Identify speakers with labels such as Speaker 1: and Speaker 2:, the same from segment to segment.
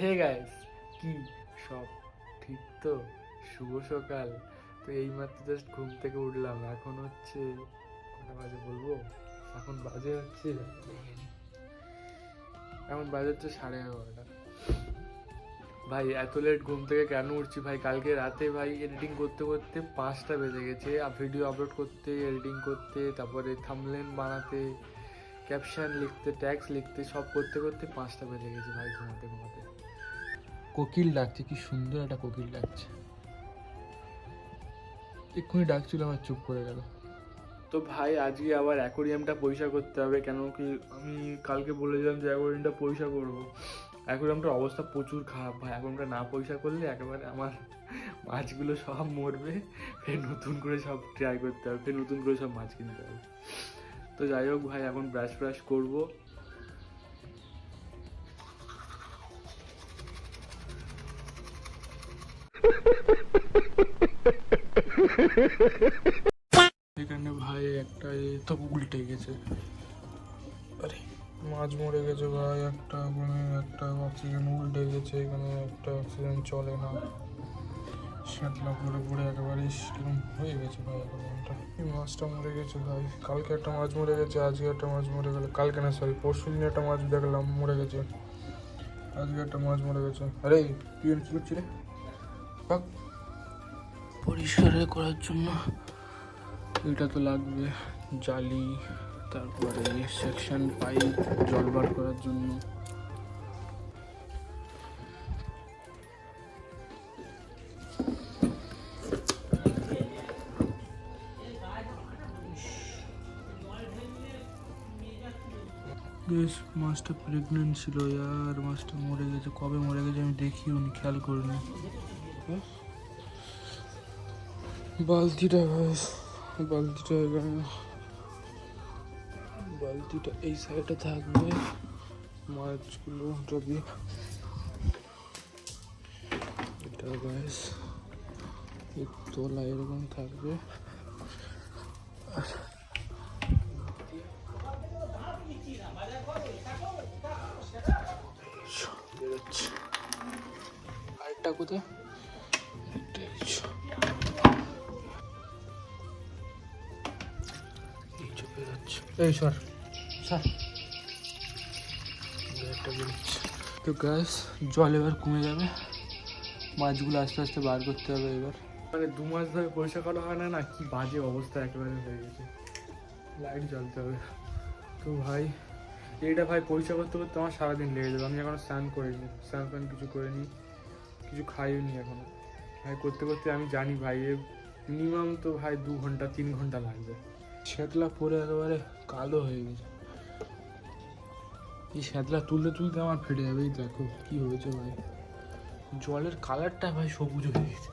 Speaker 1: Hey guys কি সব? ঠিক তো? শুভ সকাল। তো এইমাত্র জাস্ট ঘুম থেকে উঠলাম। এখন হচ্ছে কটা বাজে বলব? এখন বাজে হচ্ছে এখন বাজে হচ্ছে সাড়ে এগারোটা। ভাই, এত লেট ঘুম থেকে কেন উঠছি? ভাই, কালকে রাতে ভাই এডিটিং করতে করতে পাঁচটা বেজে গেছে। আর ভিডিও আপলোড করতে এডিটিং করতে, তারপরে থামলেন বানাতে ক্যাপশন লিখতে ট্যাক্স লিখতে, সব করতে করতে পাঁচটা বেজে গেছে ভাই ঘুমাতে ঘুমাতে। কোকিল ডাকছে, কি সুন্দর একটা কোকিল ডাকছে। এক্ষুনি ডাকছিল, আমার চুপ করে গেল। তো ভাই, আজকে আবার অ্যাকোরিয়ামটা পয়সা করতে হবে, কেন কি আমি কালকে বলেছিলাম যে অ্যাকোরিয়ামটা পয়সা করব। অ্যাকোরিয়ামটার অবস্থা প্রচুর খারাপ ভাই অ্যাকোরিয়ামটা না পয়সা করলে একেবারে আমার মাছগুলো সব মরবে, ফের নতুন করে সব ট্রাই করতে হবে, ফের নতুন করে সব মাছ কিনতে হবে। তো যাই হোক ভাই, এখন ব্রাশ ব্রাশ করব। এখানে ভাই একটা তো উল্টে গেছে। আরে, মাছ মরে গেছে ভাই, একটা মানে একটা অক্সিজেন উল্টে গেছে, এখানে একটা অক্সিজেন চলে না। শ্যাতলা পরে পরে একেবারে কীরকম হয়ে গেছে ভাই এই মাছটা মরে গেছে ভাই, কালকে একটা মাছ মরে গেছে, আজকে একটা মাছ মরে গেল, কালকে না সরি পরশু দিন একটা মাছ দেখলাম, মরে গেছে। আজকে একটা মাছ মরে গেছে। আরে, তুই কি পাক পরিষ্কার করার জন্য। এটা তো লাগবে জালি, তারপরে সেকশন পাইপ জল বার করার জন্য। বেশ, মাছটা প্রেগনেন্ট ছিল, আর মাছটা মরে গেছে। কবে মরে গেছে আমি দেখিও নি, খেয়াল করিনি। বালতিটা বালতিটা বালতিটা এই সাইডে থাকবে, মাছগুলো যদি এটা গ্যাস তোলা এরকম থাকবে। আরেকটা কোথায়? এই সর। তো গ্যাস জল এবার কমে যাবে। মাছগুলো আস্তে আস্তে বার করতে হবে এবার। মানে দু মাস ধরে পয়সা করা হয় না না কি বাজে অবস্থা একেবারে হয়ে গেছে। লাইট জ্বলতে হবে। তো ভাই এইটা ভাই পয়সা করতে করতে আমার সারাদিন লেগে যাবে। আমি এখনও স্নান করিনি। স্নান ফান কিছু করিনি। কিছু খাইনি এখনও। ভাই করতে করতে আমি জানি ভাই এ মিনিমাম তো ভাই দু ঘণ্টা তিন ঘণ্টা লাগবে। শ্যাতলা পরে একেবারে কালো হয়ে গেছে। এই শ্যাতলা তুলতে তুলতে আমার ফেটে যাবে, এই দেখো কি হয়েছে ভাই। জলের কালারটা ভাই সবুজ হয়ে গেছে।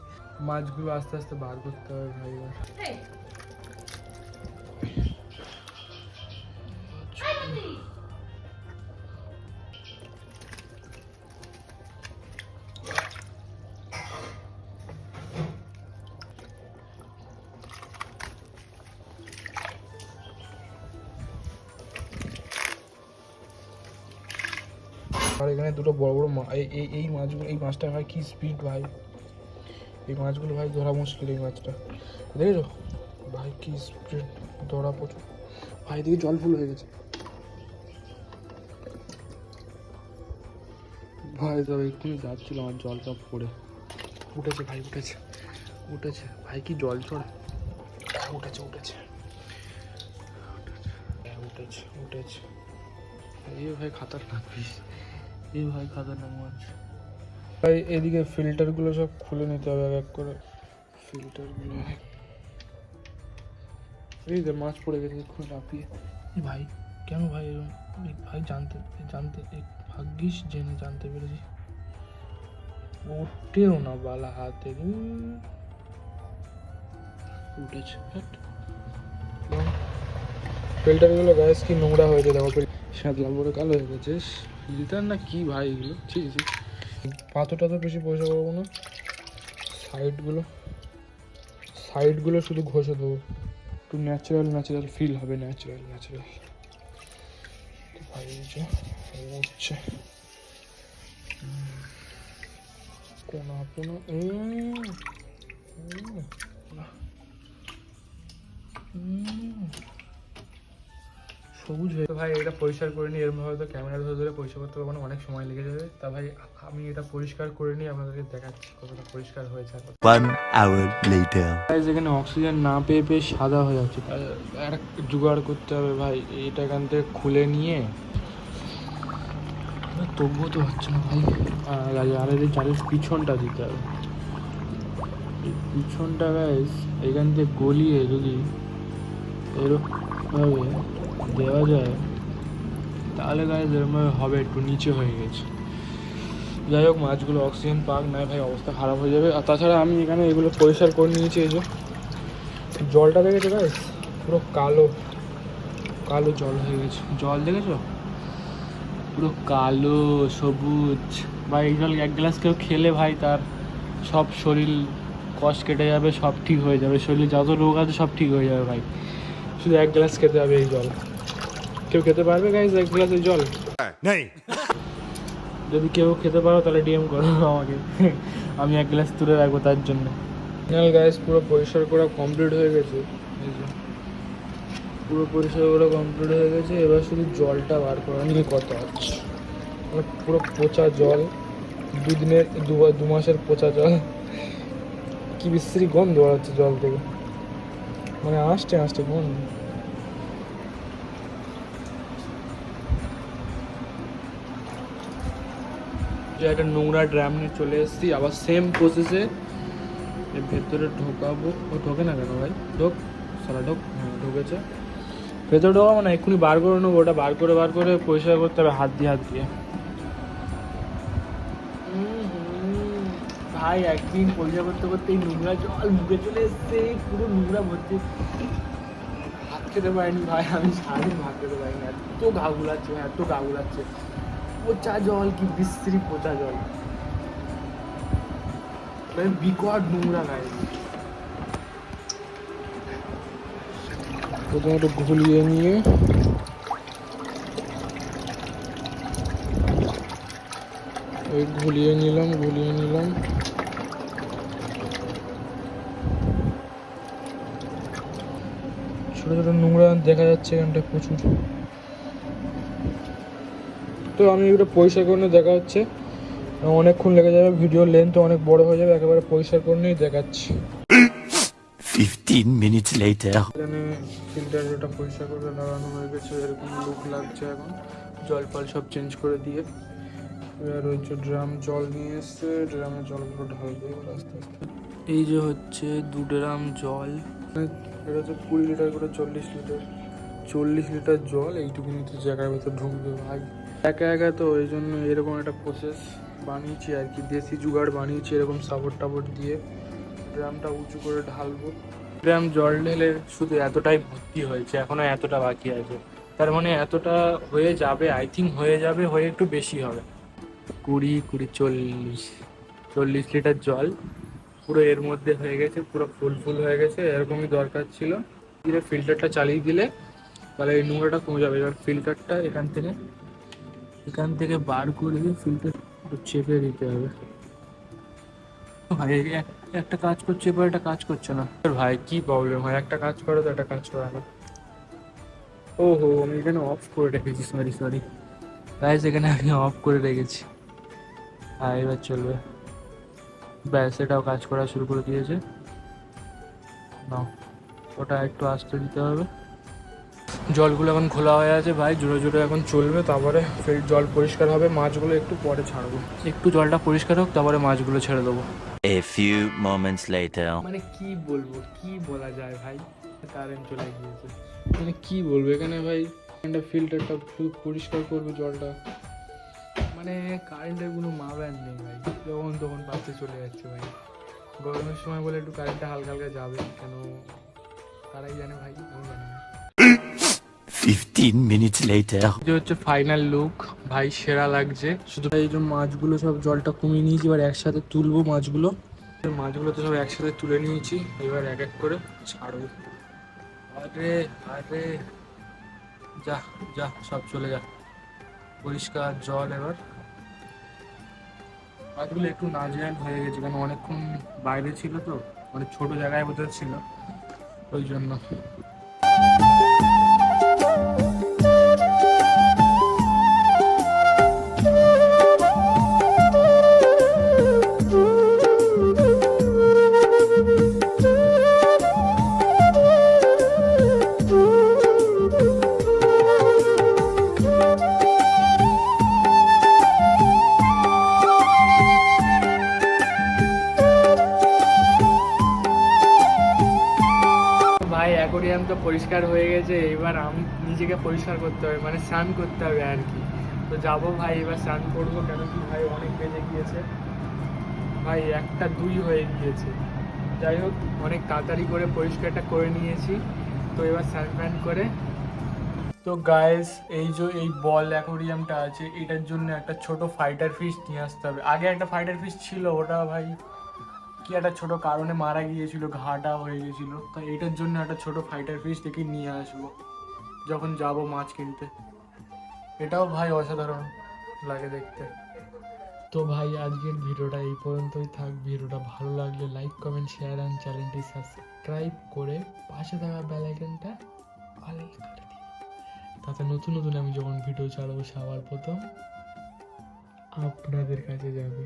Speaker 1: মাছগুলো আস্তে আস্তে বার করতে হবে ভাই আর এখানে দুটো বড় বড় মা এই এই- মাছগুলো এই মাছটা ভাই কি স্পিড ভাই? এই মাছগুলো ভাই ধরা মুশকিল এই মাছটা। দেখেছ? ভাই কি স্পিড ধরা প্রচুর। ভাই দিকে জল ফুল হয়ে গেছে। ভাই তো এক্ষুনি যাচ্ছিল আমার জল সব পড়ে। উঠেছে ভাই, উঠেছে। উঠেছে। ভাই কি জল চড়? উঠেছে উঠেছে। উঠেছে উঠেছে। এই ভাই খাতারনাক পিস এই ভাই খাতারনাক মাছ ভাই এদিকে ফিল্টারগুলো সব খুলে নিতে হবে এক এক করে। ফিল্টারগুলো এই যে মাছ পড়ে গেছে এক্ষুনি লাফিয়ে ভাই কেন ভাই এরকম? ভাই জানতে জানতে ভাগ্যিস জেনে জানতে পেরেছি। ওঠেও না বালা হাতে। উঠেছে ফিল্টারগুলো গ্যাস কি নোংরা হয়েছে দেখো। সাদলা পরে কালো হয়ে গেছে ফিল্টার না কি ভাই এগুলো? ঠিক আছে পাথরটা তো বেশি পয়সা পাবো না। সাইডগুলো সাইডগুলো শুধু ঘষে দেবো। একটু ন্যাচারাল ন্যাচারাল ফিল হবে ন্যাচারাল ন্যাচারাল ভাই এই হচ্ছে। উম। সবুজ হয়ে ভাই এটা পরিষ্কার করে নিই এরকম হয়তো ক্যামেরা ধরে ধরে পরিষ্কার করতে পারব না অনেক সময় লেগে যাবে। তা ভাই আমি এটা পরিষ্কার করে নিই আপনাদেরকে দেখাচ্ছি কতটা পরিষ্কার হয়েছে আর কতটা
Speaker 2: One hour later.
Speaker 1: এখানে অক্সিজেন না পেয়ে পেয়ে সাদা হয়ে যাচ্ছে। একটা জোগাড় করতে হবে ভাই এটা এখান থেকে খুলে নিয়ে। তবুও তো হচ্ছে না ভাই। আর আর- আর এই চারের পিছনটা দিতে হবে। পিছনটা গাইজ এখান থেকে গলিয়ে যদি এরকমভাবে দেওয়া যায়, তাহলে গাইজ এরকমভাবে হবে, একটু নিচে হয়ে গেছে। যাই হোক, মাছগুলো অক্সিজেন পাক, না ভাই অবস্থা খারাপ হয়ে যাবে। আর তাছাড়া আমি এখানে এগুলো পরিষ্কার করে নিয়েছি, এই যে। জলটা দেখেছ ভাই পুরো কালো কালো জল হয়ে গেছে। জল দেখেছ? পুরো কালো, সবুজ। ভাই, এই জল এক গ্লাস কেউ খেলে, ভাই, তার সব শরীর কষ কেটে যাবে, সব ঠিক হয়ে যাবে। শরীরে যত রোগ আছে, সব ঠিক হয়ে যাবে, ভাই। শুধু এক গ্লাস খেতে হবে এই জল। কেউ খেতে পারবে গাইজ এক গ্লাসে জল।
Speaker 2: नहीं
Speaker 1: যদি কেউ খেতে পারো তাহলে ডিএম করো আমাকে। আমি এক গ্লাস তুলে রাখব তার জন্য। ফাইনাল গ্যাস পুরো পরিষ্কার করা কমপ্লিট হয়ে গেছে। পুরো পরিষ্কার করা কমপ্লিট হয়ে গেছে। এবার শুধু জলটা বার করা। নিয়ে কথা আছে। মানে পুরো পচা জল। দুদিনের দু দু মাসের পচা জল। কি বিশ্রী গন্ধ বেরোচ্ছে জল থেকে। মানে আসছে আসছে গন্ধ। যে একটা নোংরা ড্রাম নিয়ে চলে এসেছি। আবার সেম প্রসেসে ভেতরে ঢোকাবো। ও ঢোকে না কেন ভাই? ঢোক। সারা ঢোক। হ্যাঁ ঢুকেছে। ভেতরে ঢোকাবো মানে এক্ষুনি বার করে নেব। ওটা বার করে বার করে পরিষ্কার করতে হবে হাত দিয়ে হাত দিয়ে। ভাই, একদিন পরিষ্কার করতে করতে এই নোংরা জল মুখে চলে এসছে। পুরো নোংরা ভর্তি। ভাত খেতে পারিনি ভাই, আমি সারাদিন ভাত খেতে পারিনি। এত গা গুলাচ্ছে এত গা গুলাচ্ছে পচা জল কি বিশ্রী পচা জল? মানে বিকট নোংরা গায়ে। প্রথমত ঘুলিয়ে নিয়ে এই ঘুলিয়ে নিলাম ঘুলিয়ে নিলাম। ছোট ছোট নোংরা দেখা যাচ্ছে এখানটা প্রচুর। তো আমি এগুলো পরিষ্কার করে দেখা হচ্ছে অনেকক্ষণ লেগে যাবে ভিডিওর লেন্থ অনেক বড় হয়ে যাবে একেবারে পরিষ্কার করে নিয়ে দেখাচ্ছি।
Speaker 2: 15 minutes later.
Speaker 1: এখানে ফিল্টারটা পরিষ্কার করে লাগানো হয়ে গেছে এরকম লুক লাগছে এখন। জল সব চেঞ্জ করে দিয়ে। এবার হচ্ছে ড্রাম জল নিয়ে এসছে ড্রামে জলগুলো ঢালবে এবার আস্তে আস্তে। এই যে হচ্ছে দু ড্রাম জল। এটা হচ্ছে কুড়ি লিটার করে চল্লিশ লিটার চল্লিশ লিটার জল এইটুকুনিতে জায়গার ভেতর ঢুকবে ভাই। একা একা তো ওই জন্য এরকম একটা প্রসেস বানিয়েছি আর কি। দেশি জুগাড় বানিয়েছি এরকম সাপোর্ট টাপোর্ট দিয়ে। ড্রামটা উঁচু করে ঢালবো। ড্রাম জল ঢেলে শুধু এতটাই ভর্তি হয়েছে, এখনও এতটা বাকি আছে। তার মানে এতটা হয়ে যাবে আই থিঙ্ক হয়ে যাবে, হয়ে একটু বেশি হবে। কুড়ি কুড়ি চল্লিশ চল্লিশ লিটার জল পুরো এর মধ্যে হয়ে গেছে, পুরো ফুল ফুল হয়ে গেছে, এরকমই দরকার ছিল। ফিল্টারটা চালিয়ে দিলে তাহলে এই নোংরাটা কমে যাবে। এবার ফিল্টারটা এখান থেকে এখান থেকে বার করে দিয়ে ফিল্টার চেপে দিতে হবে। ভাই এক- একটা কাজ করছে এবার একটা কাজ করছে না। ভাই কি প্রবলেম হয় একটা কাজ করো তো একটা কাজ করে না ও হো আমি এখানে অফ করে রেখেছি সরি সরি গাইস এখানে আমি অফ করে রেখেছি। হ্যাঁ এবার চলবে। ব্যাস এটাও কাজ করা শুরু করে দিয়েছে। না ওটা একটু আসতে দিতে হবে। জলগুলো এখন খোলা হয়ে আছে ভাই জোরে জোরে এখন চলবে তারপরে ফের জল পরিষ্কার হবে মাছগুলো একটু পরে ছাড়বো। একটু জলটা পরিষ্কার হোক তারপরে মাছগুলো ছেড়ে দেবো।
Speaker 2: A few moments later.
Speaker 1: মানে কি বলব কি বলা যায় ভাই? কারেন্ট চলে গিয়েছে। মানে কি বলব এখানে ভাই একটা ফিল্টারটা শুধু পরিষ্কার করবে জলটা। মানে কারেন্টের কোনো মাব্যান নেই ভাই যখন তখন পাশে চলে যাচ্ছে ভাই। গরমের সময় বলে একটু কারেন্টটা হালকা হালকা যাবে কেন তারাই জানে ভাই আমি জানি না।
Speaker 2: 15 minutes later.
Speaker 1: যে হচ্ছে ফাইনাল লুক ভাই সেরা লাগছে। শুধু এই যে মাছগুলো সব জলটা কমিয়ে নিয়েছি, এবার একসাথে তুলবো মাছগুলো। মাছগুলো তো সব একসাথে তুলে নিয়েছি, এবার এক এক করে ছাড়বো। আরে আরে। যা যা, সব চলে যা। পরিষ্কার জল এবার। মাছগুলো একটু নাজেহাল হয়ে গেছে কারণ অনেকক্ষণ বাইরে ছিল তো মানে ছোট জায়গায় বোধহয় ছিল। ওই জন্য। অ্যাকোরিয়াম তো পরিষ্কার হয়ে গেছে, এবার আমি, নিজেকে পরিষ্কার করতে হবে মানে স্নান করতে হবে আর কি। তো যাব ভাই, এবার স্নান করব, কেন কি ভাই অনেক বেজে গিয়েছে। ভাই একটা দুই হয়ে গিয়েছে। যাই হোক, অনেক তাড়াতাড়ি করে পরিষ্কারটা করে নিয়েছি। তো এবার স্নান ফ্যান করে। তো গায়েস এই যে এই বল অ্যাকোরিয়ামটা আছে, এটার জন্য একটা ছোট ফাইটার ফিশ নিয়ে আসতে হবে। আগে একটা ফাইটার ফিশ ছিল, ওটা ভাই কি একটা ছোট কারণে মারা গিয়েছিল, ঘাটা হয়ে গেছিল তো এটার জন্য একটা ছোট ফাইটার ফিশ দেখে নিয়ে আসব, যখন যাব মাছ কিনতে। এটাও ভাই অসাধারণ লাগে দেখতে। তো ভাই, আজকের ভিডিওটা এই পর্যন্তই থাক। ভিডিওটা ভালো লাগলে লাইক কমেন্ট শেয়ার অ্যান্ড চ্যানেলটি সাবস্ক্রাইব করে পাশে থাকা বেল আইকনটা অল তাতে নতুন নতুন আমি যখন ভিডিও চালাবো সবার প্রথম আপনাদের কাছে যাবে।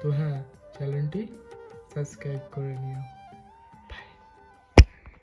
Speaker 1: তো হ্যাঁ চ্যানেলটি সাবস্ক্রাইব করে নিও।